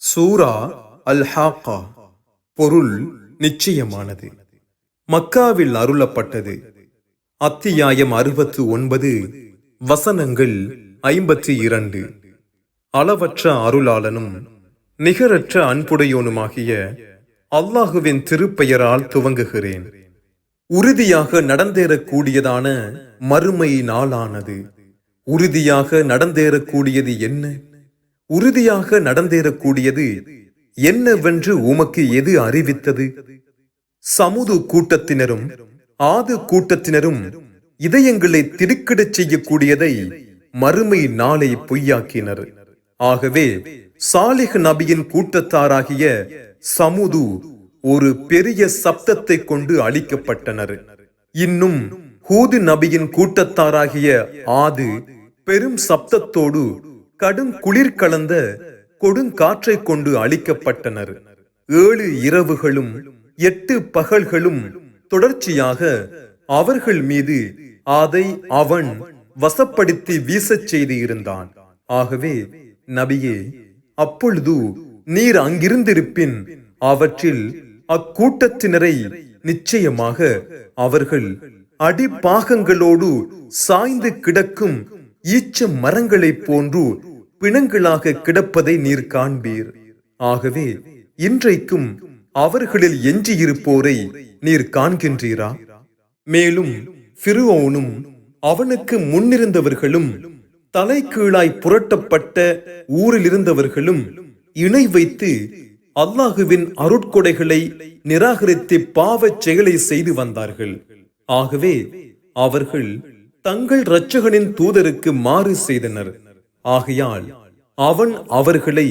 சூரா அல் ஹாக்கா பொருள் நிச்சயமானது. மக்காவில் அருளப்பட்டது. அத்தியாயம் அறுபத்து ஒன்பது வசனங்கள் ஐம்பத்தி இரண்டு. அளவற்ற அருளாளனும் நிகரற்ற அன்புடையோனுமாகிய அல்லாஹுவின் திருப்பெயரால் துவங்குகிறேன். உறுதியாக நடந்தேறக்கூடியதான மறுமை நாளானது. உறுதியாக நடந்தேறக்கூடியது என்ன? உறுதியாக நடந்தேறக்கூடியது என்னவென்று உமக்கு எது அறிவித்தது? சமுது கூட்டத்தினரும் ஆது கூட்டத்தினரும் இதயங்களை திடுக்கிடச் செய்யக்கூடியதை மறுமை நாளை பொய்யாக்கினர். ஆகவே சாலிஹ் நபியின் கூட்டத்தாராகிய சமுது ஒரு பெரிய சப்தத்தை கொண்டு அழிக்கப்பட்டனர். இன்னும் ஹூது நபியின் கூட்டத்தாராகிய ஆது பெரும் சப்தத்தோடு கடும் குளிர் கலந்த கொடுங்காற்றை கொண்டு அழிக்கப்பட்டனர். ஏழு இரவுகளும் எட்டு பகல்களும் தொடர்ச்சியாக அவர்கள் மீது அதை அவன் வசப்படுத்தி வீசச் செய்து இருந்தான். ஆகவே நபியே அப்பொழுது நீர் அங்கிருந்திருப்பின் அவற்றில் அக்கூட்டத்தினரை நிச்சயமாக அவர்கள் அடிப்பாகங்களோடு சாய்ந்து கிடக்கும் ஈச்ச மரங்களைப் போன்று பிணங்களாக கிடப்பதை நீர் காண்பீர். ஆகவே இன்றைக்கும் அவர்களில் எஞ்சியிருப்போரை நீர் காண்கின்றீரா? மேலும் ஃபிருவோனும் அவனுக்கு முன்னிருந்தவர்களும் தலைகீழாய் புரட்டப்பட்ட ஊரில் இருந்தவர்களும் இணை வைத்து அல்லாஹுவின் அருட்கொடைகளை நிராகரித்து பாவச் செயலை செய்து வந்தார்கள். ஆகவே அவர்கள் தங்கள் இரட்சகனின் தூதருக்கு மாறு செய்தனர். ஆகையால் அவன் அவர்களை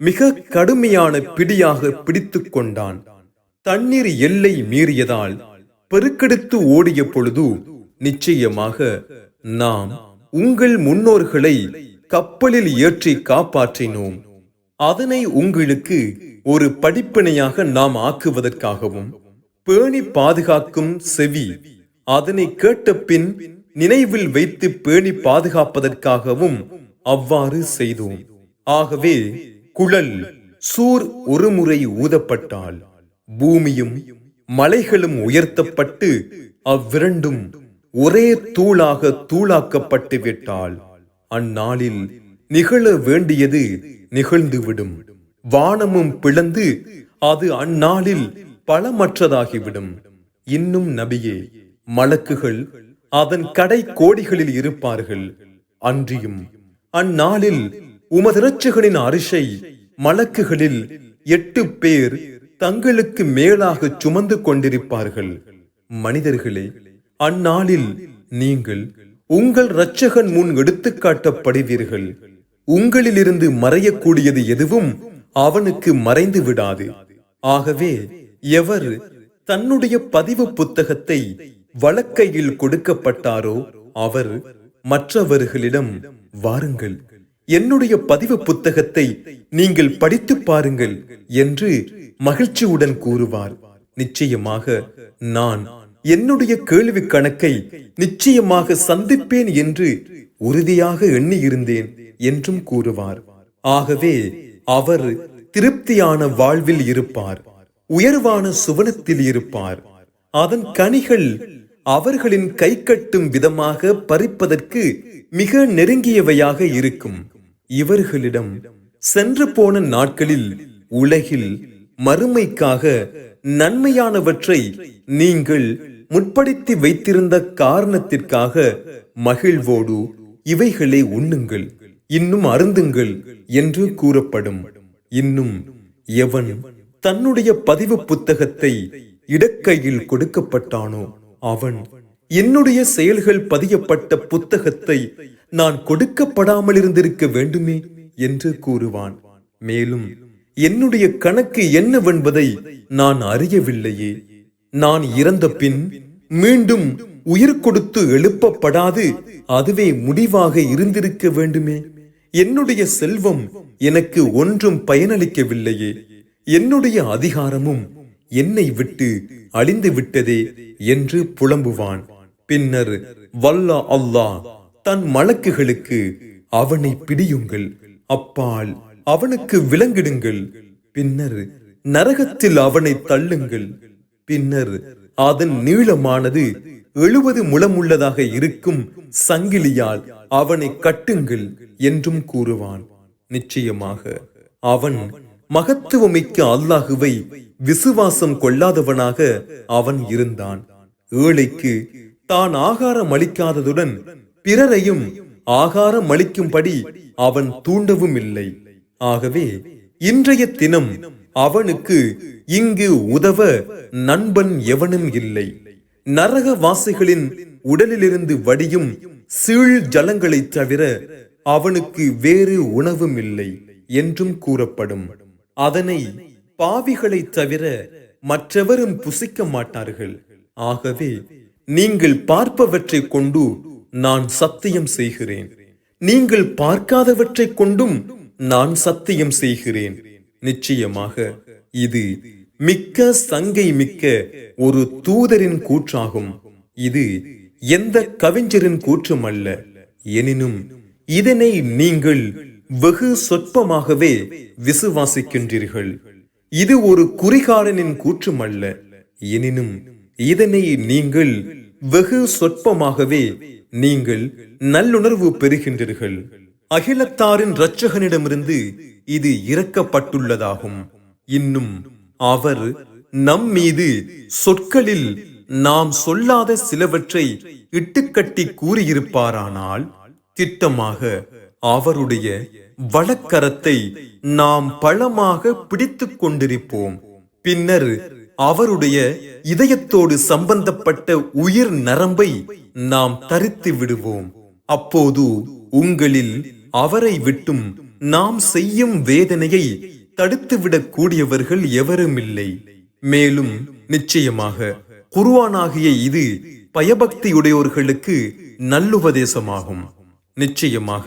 மிக கடுமையான பிடியாக பிடித்து கொண்டான். தண்ணீர் எல்லை மீறியதால் பெருக்கெடுத்து ஓடிய பொழுது நிச்சயமாக நாம் உங்கள் முன்னோர்களை கப்பலில் ஏற்றி காப்பாற்றினோம். அதனை உங்களுக்கு ஒரு படிப்பினையாக நாம் ஆக்குவதற்காகவும் பேணி பாதுகாக்கும் செவி அதனை கேட்ட பின் நினைவில் வைத்து பேணி பாதுகாப்பதற்காகவும் அவ்வாறு செய்தோம். ஆகவே குழல் சூர் ஒருமுறை ஊதப்பட்டால் பூமியும் மலைகளும் உயர்த்தப்பட்டு அவ்விரண்டும் ஒரே தூளாக தூளாக்கப்பட்டு விட்டால் அந்நாளில் நிகழ வேண்டியது நிகழ்ந்துவிடும். வானமும் பிளந்து அது அந்நாளில் பலமற்றதாகிவிடும். இன்னும் நபியே மலக்குகள் அதன் கடை கோடிகளில் இருப்பார்கள். அன்றியும் அந்நாளில் உமதிரட்சகனின் அரிசை மலக்குகளில் எட்டு பேர் தங்களுக்கு மேலாக சுமந்து கொண்டிருப்பார்கள். மனிதர்களே அந்நாளில் நீங்கள் உங்கள் இரட்சகன் முன் எடுத்துக்காட்டப்படுவீர்கள் உங்களிலிருந்து மறையக்கூடியது எதுவும் அவனுக்கு மறைந்து விடாது. ஆகவே எவர் தன்னுடைய பதிவு புத்தகத்தை வழக்கையில் கொடுக்கப்பட்டாரோ அவர் மற்றவர்களிடம் வாருங்கள். என்னுடைய பதிவு புத்தகத்தை நீங்கள் படித்து பாருங்கள் என்று மகிழ்ச்சியுடன் கூறுவார். நிச்சயமாக நான் என்னுடைய கேள்வி கணக்கை நிச்சயமாக சந்திப்பேன் என்று உறுதியாக எண்ணியிருந்தேன் என்றும் கூறுவார். ஆகவே அவர் திருப்தியான வாழ்வில் இருப்பார். உயர்வான சுவனத்தில் இருப்பார். அதன் கனிகள் அவர்களின் கை கட்டும் விதமாக பறிப்பதற்கு மிக நெருங்கியவையாக இருக்கும். இவர்களிடம் சென்று போன நாட்களில் உலகில் மறுமைக்காக நன்மையானவற்றை நீங்கள் முற்படுத்தி வைத்திருந்த காரணத்திற்காக மகிழ்வோடு இவைகளை உண்ணுங்கள் இன்னும் அருந்துங்கள் என்று கூறப்படும். இன்னும் எவன் தன்னுடைய பதிவு புத்தகத்தை இடக்கையில் கொடுக்கப்பட்டானோ அவன் என்னுடைய செயல்கள் பதியப்பட்ட புத்தகத்தை நான் கொடுக்கப்படாமல் இருந்திருக்க வேண்டுமே? என்று கூறுவான். மேலும் என்னுடைய கணக்கு என்னவென்பதை நான் அறியவில்லையே. நான் இறந்த பின் மீண்டும் உயிர் கொடுத்து எழுப்பப்படாது. அதுவே முடிவாக இருந்திருக்க வேண்டுமே? என்னுடைய செல்வம் எனக்கு ஒன்றும் பயனளிக்கவில்லையே. என்னுடைய அதிகாரமும் என்னை விட்டு அழிந்து விட்டதே என்று புலம்புவான். பின்னர் வல்லா அல்லாஹ் தன் மலக்குகளுக்கு அவனை பிடியுங்கள். அப்பால் அவனுக்கு விலங்கிடுங்கள். பின்னர் நரகத்தில் அவனை தள்ளுங்கள். பின்னர் அதன் நீளமானது எழுபது முழமுள்ளதாக இருக்கும் சங்கிலியால் அவனை கட்டுங்கள் என்றும் கூறுவான். நிச்சயமாக அவன் மகத்துவமிக்க அல்லாஹுவை விசுவாசம் கொள்ளாதவனாக அவன் இருந்தான். ஏழைக்கு தான் ஆகாரம் அளிக்காததுடன் பிறரையும் ஆகாரம் அளிக்கும்படி அவன் தூண்டவும் இல்லை ஆகவே இன்றைய தினம் அவனுக்கு இங்கு உதவ நண்பன் எவனும் இல்லை. நரகவாசிகளின் உடலிலிருந்து வடியும் சீழ் ஜலங்களைத் தவிர அவனுக்கு வேறு உணவும் இல்லை என்றும் கூறப்படும். அதனை பாவிகளை தவிர மற்றவரும் புசிக்க மாட்டார்கள். ஆகவே நீங்கள் பார்ப்பவற்றை கொண்டு நான் சத்தியம் செய்கிறேன். நீங்கள் பார்க்காதவற்றை கொண்டும் நான் சத்தியம் செய்கிறேன். நிச்சயமாக இது மிக்க சங்கை மிக்க ஒரு தூதரின் கூற்றாகும். இது எந்த கவிஞரின் கூற்றும் அல்ல. எனினும் இதனை நீங்கள் வெகு சொற்பமாகவே விசுவாசிக்கின்றீர்கள். இது ஒரு குறிகாரனின் கூற்றும் அல்ல எனினும் இதனை நீங்கள் வெகு சொற்பமாகவே நீங்கள் நல்லுணர்வு பெறுகின்றீர்கள். அகிலத்தாரின் இரட்சகனிடமிருந்து இது இறக்கப்பட்டுள்ளதாகும். இன்னும் அவர் நம் மீது சொற்களில் நாம் சொல்லாத சிலவற்றை இட்டுக்கட்டி கூறியிருப்பாரானால் திட்டமாக அவருடைய வழக்கரத்தை நாம் பழமாக பிடித்து கொண்டிருப்போம். பின்னர் அவருடைய இதயத்தோடு சம்பந்தப்பட்ட உயிர் நரம்பை நாம் தரித்து விடுவோம். அப்போது உங்களில் அவரை விட்டும் நாம் செய்யும் வேதனையை தடுத்துவிடக் கூடியவர்கள் எவருமில்லை. மேலும் நிச்சயமாக குருவானாகிய இது பயபக்தியுடையோர்களுக்கு நல்லுபதேசமாகும். நிச்சயமாக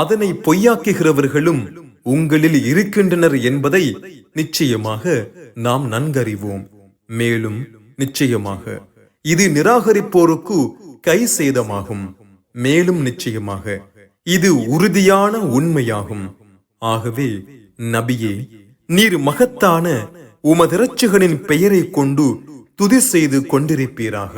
அதனை பொய்யாக்குகிறவர்களும் உங்களில் இருக்கின்றனர் என்பதை நிச்சயமாக நாம் நன்கறிவோம். மேலும் நிச்சயமாக இது நிராகரிப்போருக்கு கை சேதமாகும். மேலும் நிச்சயமாக இது உறுதியான உண்மையாகும். ஆகவே நபியே நீர் மகத்தான உமதிரட்சிகளின் பெயரை கொண்டு துதி செய்து கொண்டிருப்பீராக.